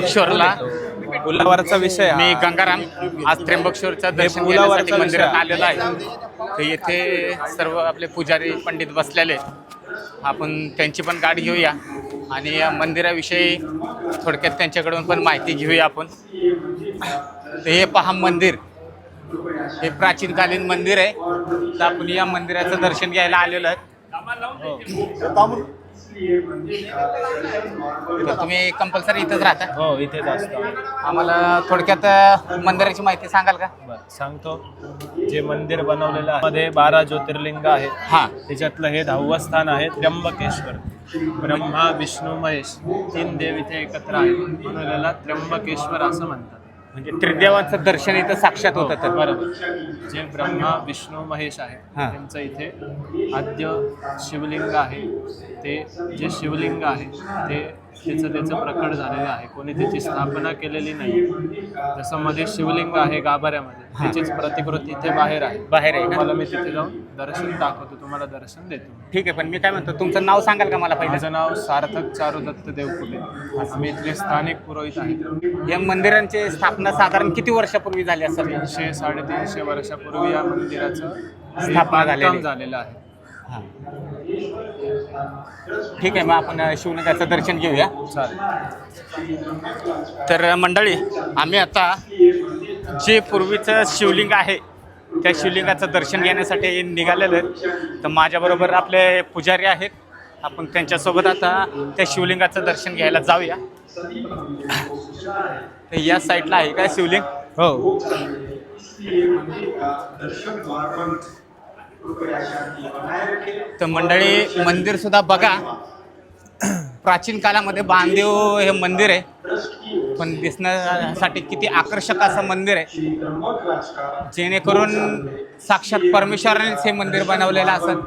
त्र्यंबकेश्वरला. पुलावरचा विषय हा. मी गंगाराम आज त्र्यंबकेश्वरचं दर्शन घेण्यासाठी मंदिरात. आलेलो आहे. तर येथे सर्व आपले पुजारी पंडित बसलेले आहेत. आपण त्यांची पण गाडी घेऊया. आणि या मंदिराविषयी थोडक्यात त्यांच्याकडून पण माहिती घेऊया आपण. तर हे पहा मंदिर. हे प्राचीनकालीन मंदिर आहे. तर आपण या मंदिराचं दर्शन घ्यायला आलेलो आहे. तर तुम्ही कंपल्सरी इथंच राहता? हो इथेच असतो. आम्हाला थोडक्यात मंदिराची माहिती सांगाल का? बरं, सांगतो. जे मंदिर बनवलेलं आहे मध्ये बारा ज्योतिर्लिंग आहेत. हा. त्याच्यातलं हे दहावं स्थान आहे त्र्यंबकेश्वर. ब्रह्मा विष्णू महेश तीन देव इथे एकत्र आहेत. म्हणून याला त्र्यंबकेश्वर असं म्हणतात. म्हणजे त्रिदेवांचं दर्शन इथं साक्षात होतं तर बरोबर जे ब्रह्मा विष्णू महेश आहे हा. त्यांचं इथे आद्य शिवलिंग आहे ते जे शिवलिंग आहे ते त्याचं त्याचं प्रकट झालेलं आहे. कोणी त्याची स्थापना केलेली नाही. जसं मध्ये शिवलिंग आहे गाभाऱ्यामध्ये त्याचीच प्रतिकृती इथे बाहेर आहे. बाहेर आहे का? तुम्हाला मी तिथे जाऊन दर्शन दाखवतो तुम्हाला दर्शन देतो. ठीक आहे पण मी काय म्हणतो तुमचं नाव सांगाल का मला पहिलं? माझं नाव सार्थक चारू दत्त देवकुटे आम्ही इथले स्थानिक पुरोहित आहेत. या मंदिरांची स्थापना साधारण किती वर्षापूर्वी झाली असेल? तीनशे साडेतीनशे वर्षापूर्वी या मंदिराचं हे स्थापना झालेली. बांधकाम झालेलं आहे. ठीक आहे मग आपण शिवलिंगाचं दर्शन घेऊया. चालेल. तर मंडळी आम्ही आता जे पूर्वीचं शिवलिंग आहे त्या शिवलिंगाचं दर्शन घेण्यासाठी निघालेलो आहेत. तर माझ्याबरोबर आपले पुजारी आहेत. आपण त्यांच्यासोबत आता त्या शिवलिंगाचं दर्शन घ्यायला जाऊया. तर या साईडला आहे काय शिवलिंग? हो. तर मंडळी मंदिर सुद्धा बघा. प्राचीन काळामध्ये बांधीव हे मंदिर आहे. पण दिसण्यासाठी किती आकर्षक असं मंदिर आहे. जेणेकरून साक्षात परमेश्वरानेच हे मंदिर बनवलेलं असत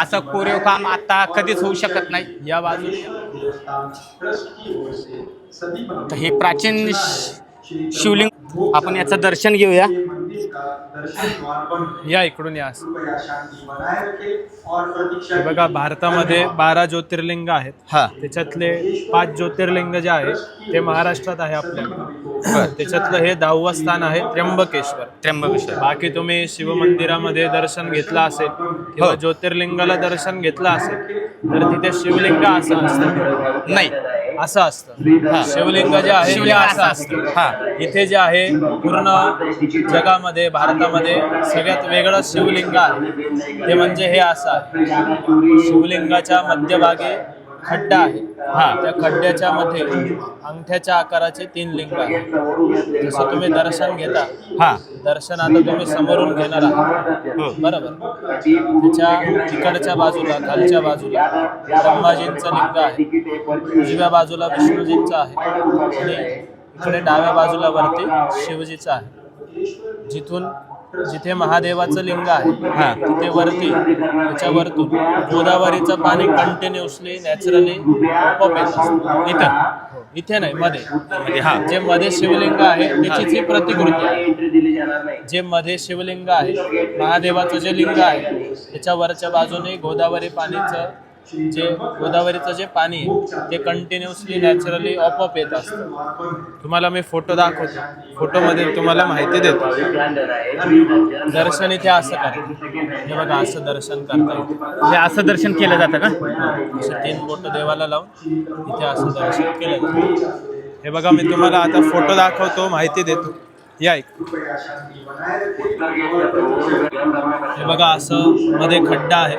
असं कोरीव काम आता कधीच होऊ शकत नाही. या बाजूने तर हे प्राचीन शिवलिंग आपण याचं दर्शन घेऊया. या इकडून या. हे बघा भारतामध्ये बारा ज्योतिर्लिंग आहेत. हा. त्याच्यातले पाच ज्योतिर्लिंग जे आहे ते महाराष्ट्रात आहे आपल्या. त्याच्यातलं हे दहावं स्थान आहे त्र्यंबकेश्वर. त्र्यंबकेश्वर. बाकी तुम्ही शिवमंदिरामध्ये दर्शन घेतलं असेल किंवा हो. ज्योतिर्लिंगाला दर्शन घेतलं असेल तर तिथे शिवलिंग असं असतं. नाही. असं असतं. हा. शिवलिंग जे आहे ते शिवलिंग असं असं असतं. हा. इथे जे आहे पूर्ण जगामध्ये भारतामध्ये सगळ्यात वेगळं शिवलिंग आहे. ते म्हणजे हे असं आहे. शिवलिंगाच्या मध्यभागी खड्डा आहे. हा. त्या खड्ड्याच्या मध्ये अंगठ्याच्या आकाराचे तीन लिंग आहेत. जसं तुम्ही दर्शन घेता हा. दर्शन आता तुम्ही समोरून घेणार आहात. बरोबर. त्याच्या तिकडच्या बाजूला खालच्या बाजूला ब्रह्माजींचं लिंग आहे. उजव्या बाजूला विष्णूजींचं आहे. आणि इकडे डाव्या बाजूला वरती शिवजीचं आहे. जिथून जिथे महादेवाचं लिंग आहे हा. तिथे वरती त्याच्या वरतून गोदावरीचं पाणी कंटिन्युअसली नॅचरली असतं इथं. इथे नाही मध्ये. जे मध्ये शिवलिंग आहे त्याचीच ही प्रतिकृती जे मध्ये शिवलिंग आहे महादेवाचं जे लिंग आहे त्याच्या वरच्या बाजूने गोदावरी पाणीचं जे गोदावरीचं जे पाणी आहे ते कंटिन्युअसली नॅचरली ऑपअप येत असतं. तुम्हाला मी फोटो दाखवतो. फोटोमध्ये तुम्हाला माहिती देतो. दर्शन इथे असं करा. हे बघा असं दर्शन करता येतं. हे असं दर्शन केलं जातं का? असे तीन बोट देवाला लावून इथे असं दर्शन केलं जातं. हे बघा मी तुम्हाला आता फोटो दाखवतो माहिती देतो. या एक. हे बघा असं मध्ये खड्डा आहे.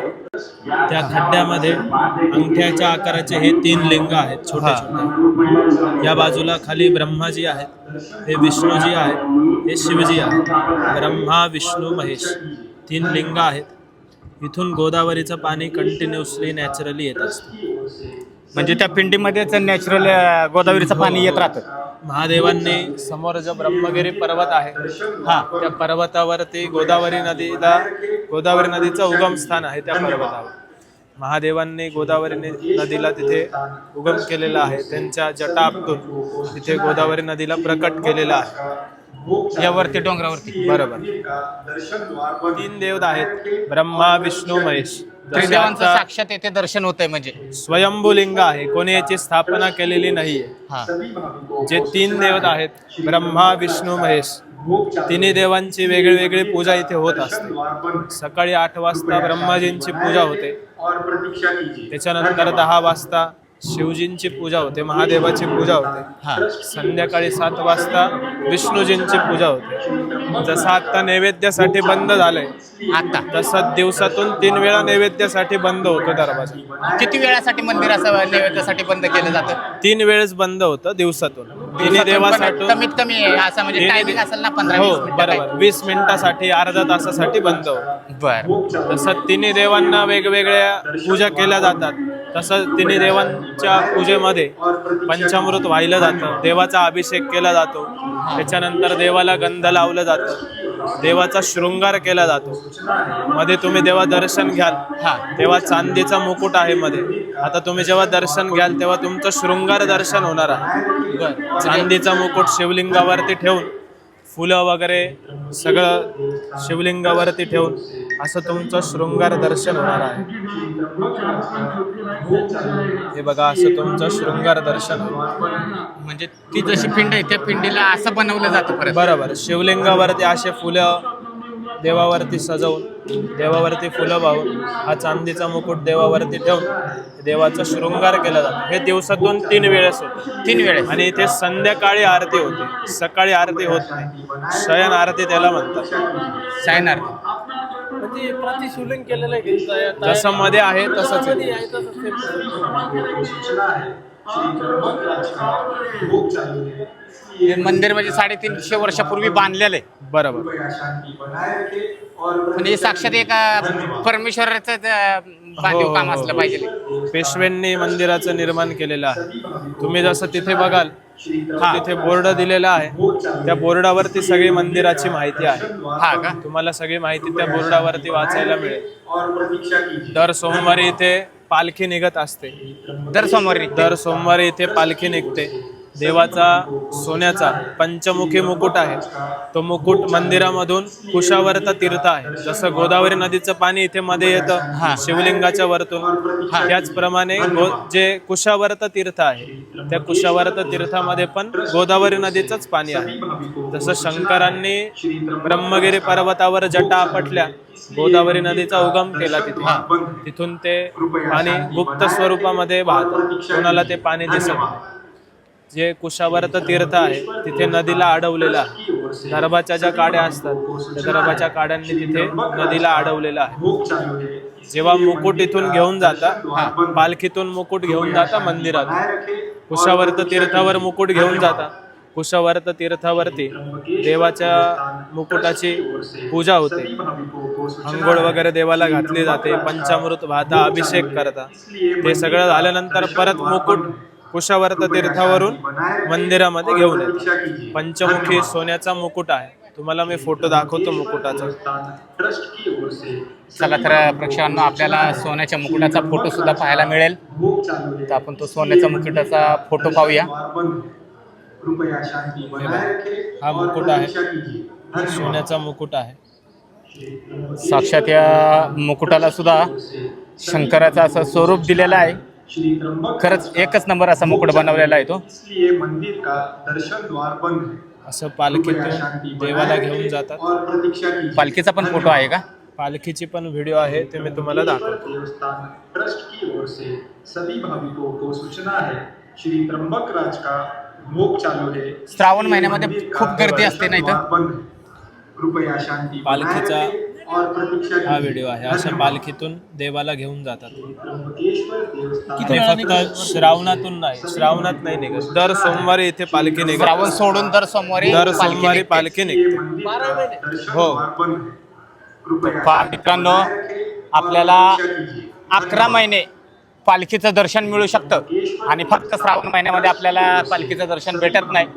त्या खड्ड्यामध्ये अंगठ्याच्या आकाराचे हे तीन लिंग आहेत छोटे छोटे. या बाजूला खाली ब्रह्माजी आहेत हे विष्णूजी आहेत हे शिवजी आहेत. ब्रह्मा विष्णू महेश तीन लिंग आहेत. इथून गोदावरीचं पाणी कंटिन्युअसली नॅचरली येत असतं. म्हणजे त्या पिंडीमध्येच नॅचरल गोदावरीचं पाणी येत राहतं. महादेवांनी समोर जो ब्रह्मगिरी पर्वत आहे हा त्या पर्वतावरती गोदावरी नदीला गोदावरी नदीचं उगम स्थान आहे त्या पर्वतावर. महादेवांनी गोदावरी नदीला तिथे उगम केलेला आहे त्यांच्या जटा आपटून तिथे गोदावरी नदीला प्रकट केलेला आहे. यावरती डोंगरावरती. बरोबर. तीन देव आहेत ब्रह्मा विष्णू महेश. त्रिदेवांचं आता साक्षात येथे दर्शन होतंय म्हणजे. स्वयंभूलिंग आहे. कोणी याची स्थापना केलेली नाहीये. हा. जे तीन देवता आहेत ब्रह्मा विष्णू महेश तिन्ही देवांची वेगळी वेगळी पूजा इथे होत असते. सकाळी आठ वाजता ब्रह्माजींची पूजा होते. त्याच्यानंतर दहा वाजता शिवजींची पूजा होते महादेवाची पूजा होते. हा. संध्याकाळी सात वाजता विष्णूजींची पूजा होते. जसं आता नैवेद्यासाठी बंद झालंय आता तसं दिवसातून तीन वेळा नैवेद्यासाठी बंद होतो दरवाजा. किती वेळासाठी मंदिर असं नैवेद्यासाठी बंद केलं जातं? तीन वेळेस बंद होतं दिवसातून. तिन्ही देवासाठी कमीत कमी असं म्हणजे तिन्ही टायमिंग असेल ना पंधरा हो वीस मिनिटं बरोबर. वीस मिनिटासाठी अर्धा तासासाठी बंद होतं. बर. तसं तिन्ही देवांना वेगवेगळ्या पूजा केल्या जातात. तसं तिन्ही देवांच्या पूजेमध्ये पंचामृत वाहिलं जातं देवाचा अभिषेक केला जातो त्याच्यानंतर देवाला गंध लावलं जातं देवाचा शृंगार केला जातो. मध्ये तुम्ही देवा दर्शन घ्याल. हा. तेव्हा चांदीचा मुकुट आहे मध्ये. आता तुम्ही जेव्हा दर्शन घ्याल तेव्हा तुमचं शृंगार दर्शन होणार आहे. चांदीचा मुकुट शिवलिंगावरती ठेवून फुलं वगैरे सगळं शिवलिंगावरती ठेवून असं तुमचं शृंगार दर्शन होणार आहे. हे बघा असं तुमचं शृंगार दर्शन. म्हणजे ती जशी पिंड आहे त्या पिंडीला असं बनवलं जातं परत. बरोबर. शिवलिंगावरती असे फुलं देवावरती सजवून देवावरती फुलं वाहून हा चांदीचा मुकुट देवावरती ठेवून देवाचा शृंगार केला जातो. हे दिवसातून तीन वेळेस होते. तीन वेळेस. आणि इथे संध्याकाळी आरती होते. सकाळी आरती होत नाही. शयन आरती त्याला म्हणतात. सायनार म्हणजे प्रति शिवलिंग केलेलं आहे तया- जसं मध्ये आहे तसंच आहे. मध्ये आहे तसंच ते. हे मंदिर म्हणजे साडेतीनशे वर्षापूर्वी बांधलेलं आहे बरोबर म्हणजे हे साक्षात एक अं, परमेश्वराचं अं, बांधीव हो, काम हो, असलं हो. पाहिजे. पेशव्यांनी मंदिराचं निर्माण केलेलं आहे. तुम्ही जसं तिथे बघाल तिथे बोर्ड दिलेला आहे. त्या बोर्डावरती सगळी मंदिराची माहिती आहे. हा का? तुम्हाला सगळी माहिती त्या बोर्डावरती वाचायला मिळेल. दर सोमवारी इथे पालखी निघत असते. दर सोमवारी. दर सोमवारी इथे पालखी निघते. देवाचा सोन्याचा पंचमुखी मुकुट आहे. तो मुकुट मंदिरामधून कुशावर्त तीर्थ आहे. जसं गोदावरी नदीचं पाणी इथे मध्ये येतं शिवलिंगाच्या वरतून. त्याचप्रमाणे जे कुशावर्त तीर्थ आहे त्या कुशावर्त तीर्थामध्ये पण गोदावरी नदीचंच पाणी आहे. जसं शंकरांनी ब्रह्मगिरी पर्वतावर जटा आपटल्या गोदावरी नदीचा उगम केला तिथे. तिथून ते पाणी गुप्त स्वरूपामध्ये वाहतं. कोणाला ते पाणी दिसत जे कुशावर्त तीर्थ आहे तिथे नदीला अडवलेलं आहे. दरबाच्या ज्या काड्या असतात त्या दरबाच्या काड्यांनी तिथे नदीला अडवलेलं आहे. जेव्हा मुकुट इथून घेऊन जाता पालखीतून मुकुट घेऊन जाता मंदिरात. कुशावर्त तीर्थावर मुकुट घेऊन जाता. कुशावर्त तीर्थावरती देवाच्या मुकुटाची पूजा होते. अंघोळ वगैरे देवाला घातली जाते पंचामृत वाहता अभिषेक करता. ते सगळं झाल्यानंतर परत मुकुट कुशावर्त तीर्थावरून मंदिरामध्ये घेऊन येतात पंचमुखी सोन्याचा मुकुट आहे. तुम्हाला मी फोटो दाखवतो मुकुटाचा. चला तर प्रेक्षकांना आपल्याला सोन्याच्या मुकुटाचा फोटो सुद्धा पाहायला मिळेल. तर आपण तो सोन्याच्या मुकुटाचा फोटो पाहूया. हा मुकुट आहे. सोन्याचा मुकुट आहे. साक्षात या मुकुटाला सुद्धा शंकराचं असं स्वरूप दिलेलं आहे. खरंच एकच नंबर असा मुकुट बनवलेला आहे तो. मंदिर का दर्शन द्वार बंद है असं पालखीतून देवाला घेऊन जातात. पालखीचा पण फोटो आहे का? पालखीची पण व्हिडिओ आहे ते मी तुम्हाला दाखवतो. ट्रस्ट की ओर से सभी भाविकों को सूचना है श्री त्र्यंबक राज का भोग चालू है। श्रावण महिन्यामध्ये खूप गर्दी असते ना इथं? द्वार बंद है। कृपया शांति पालखीचा हा। व्हिडिओ आहे. अशा पालखीतून देवाला घेऊन जातात. किती फक्त श्रावणातून नाही. श्रावणात नाही निघत. दर सोमवारी इथे पालखी निघत. श्रावण सोडून दर सोमवारी दर सोमवारी. पालखी निघते. हो. है. कृपया पहा मित्रांनो, आपल्याला। अकरा महिने पालखीचं दर्शन मिळू शकतं. आणि फक्त श्रावण महिन्यामध्ये आपल्याला पालखीचं दर्शन भेटत नाही.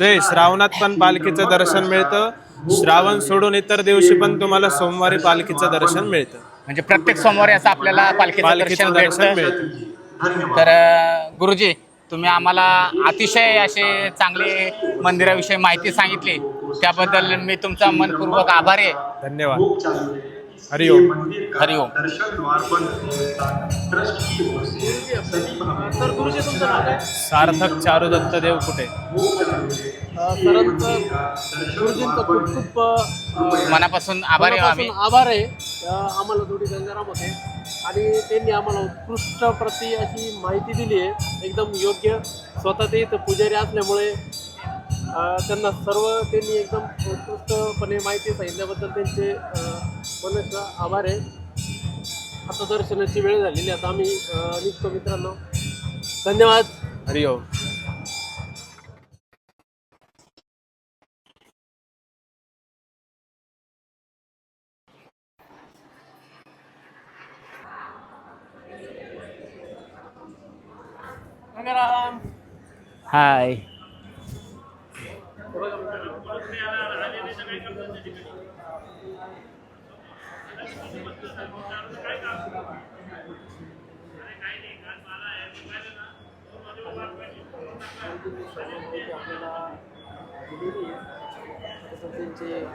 ते श्रावणात पण पालखीचं दर्शन मिळतं. श्रावण सोडून इतर दिवशी पण तुम्हाला सोमवारी पालखीचं दर्शन मिळतं. म्हणजे प्रत्येक सोमवारी असं आपल्याला पालखीचं पालखीचं दर्शन दर्शन भेटतं मिळतं. तर अ, गुरुजी तुम्ही आम्हाला अतिशय असे चांगले मंदिराविषयी माहिती सांगितली. त्याबद्दल मी तुमचा मनपूर्वक आभारी आहे. धन्यवाद. हरिओम. ये मंदिर का हरिओम. दर्शन द्वार बंद देवस्थान ट्रस्ट की ओर से सभी भाविकों तर गुरुजी तुमचं नाव काय? सार्थक चारुदत्त देव कुठे? अ, सरांचं गुरुजींचं खूप खूप अ, मनापासून आभारी आहे आम्ही. मनापासून आभार आहे. अ, आम्हाला दोन्ही गंगाराम होते. आणि त्यांनी आम्हाला उत्कृष्ट प्रती अशी माहिती दिली आहे. एकदम योग्य. स्वतः ते इथं पुजारी असल्यामुळे अ, त्यांना सर्व त्यांनी एकदम उत्कृष्टपणे माहिती सांगितल्याबद्दल त्यांचे अ, मनस्व आभार आहे. आता दर्शनाची वेळ झालेली आहे. आता आम्ही अ, निघतो मित्रांनो. धन्यवाद. हरिओम गंगाराम हाय. आपल्याला दिलेली आहे तसं त्यांचे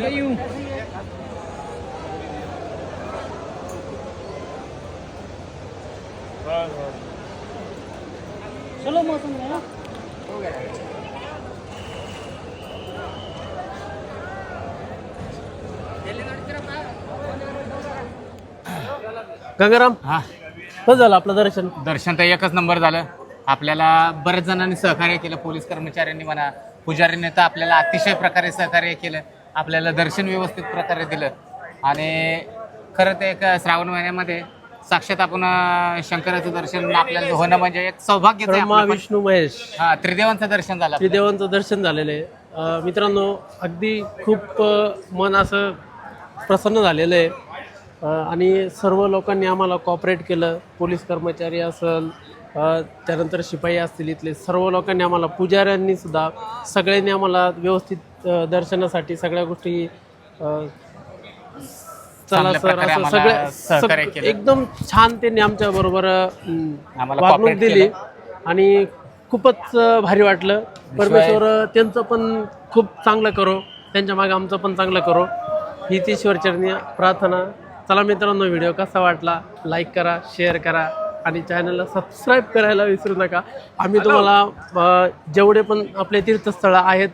मनस्या आभार गंगाराम हा. कसं झालं आपलं दर्शन? दर्शन तर एकच नंबर झालं. आपल्याला बऱ्याच जणांनी सहकार्य केलं पोलीस कर्मचाऱ्यांनी म्हणा पुजारीने तर आपल्याला अतिशय प्रकारे सहकार्य केलं. आपल्याला दर्शन व्यवस्थित प्रकारे दिलं. आणि खरं ते एक श्रावण महिन्यामध्ये साक्षात आपण शंकराचं दर्शन आपल्याला होणं म्हणजे एक पण. विष्णू महेश. हा त्रिदेवांचं दर्शन झालं. त्रिदेवांचं दर्शन झालेलं आहे. मित्रांनो अगदी खूप मन असं प्रसन्न झालेलं आहे. आणि सर्व लोकांनी आम्हाला कॉपरेट केलं. पोलीस कर्मचारी असेल त्यानंतर शिपाई असतील इथले सर्व लोकांनी आम्हाला पुजाऱ्यांनी सुद्धा सगळ्यांनी आम्हाला व्यवस्थित दर्शनासाठी सगळ्या गोष्टी चला सर असं सगळं. एकदम छान त्यांनी आमच्या बरोबर वागणूक दिली. आणि खूपच भारी वाटलं. परमेश्वर त्यांचं पण खूप चांगलं करो. त्यांच्या मागे आमचं पण चांगलं करो. हीच ईश्वरचरणी प्रार्थना. चला मित्रांनो व्हिडिओ कसा वाटला? लाईक करा शेअर करा. आणि चॅनलला सबस्क्राईब करायला विसरू नका. आम्ही तुम्हाला जेवढे पण आपले तीर्थस्थळं आहेत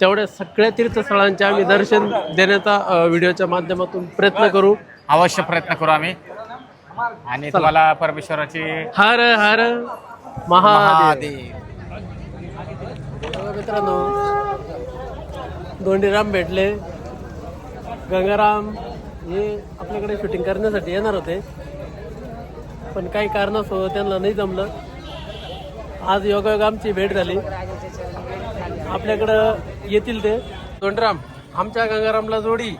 तेवढ्या सगळ्या तीर्थस्थळांचे आम्ही दर्शन देण्याचा व्हिडिओच्या माध्यमातून प्रयत्न करू. अवश्य प्रयत्न करू आम्ही. आणि तुम्हाला परमेश्वराची हर हर महादेव. मित्रांनो दोंडीराम भेटले. गंगाराम हे आपल्याकडे शूटिंग करण्यासाठी येणार होते. पण काही कारणास्तव त्यांना नाही जमलं. आज योगायोग आमची भेट झाली. आपल्याकडं येतील ते. दोंडराम आमच्या गंगारामला जोडी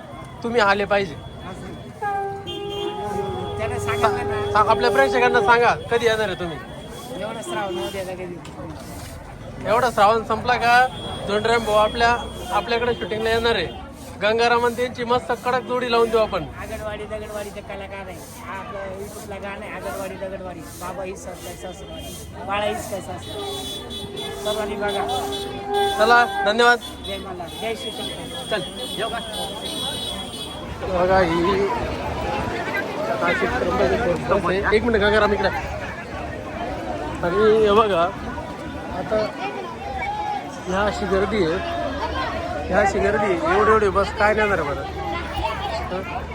तुम्ही आले पाहिजे. सा- आपल्या प्रेक्षकांना सांगा कधी येणार आहे तुम्ही? एवढा श्रावण संपला का? दोंडराम भाऊ आपल्या आपल्याकडे शूटिंगला येणार आहे. गंगाराम आणि त्यांची मस्त कडक जोडी लावून देऊ आपण. आगरवाडी दगडवाडीचे कलाकार आहे हा युट्यूबला गाणं आहे आगरवाडी दगडवाडी. बाबा हीच सासरवाडी बाळा हीच काय सासरवाडी सर्वांनी बघा. चला धन्यवाद. जय मल्हार जय शिवशंकर चल येऊ का? बघा ही. त्र्यंबकेश्वर आहे. एक मिनिट गंगाराम इकडे. आणि हे बघा आता ह्या अशी गर्दी आहे. ह्या अशी गर्दी एवढी एवढी बस काय नेणार बरं.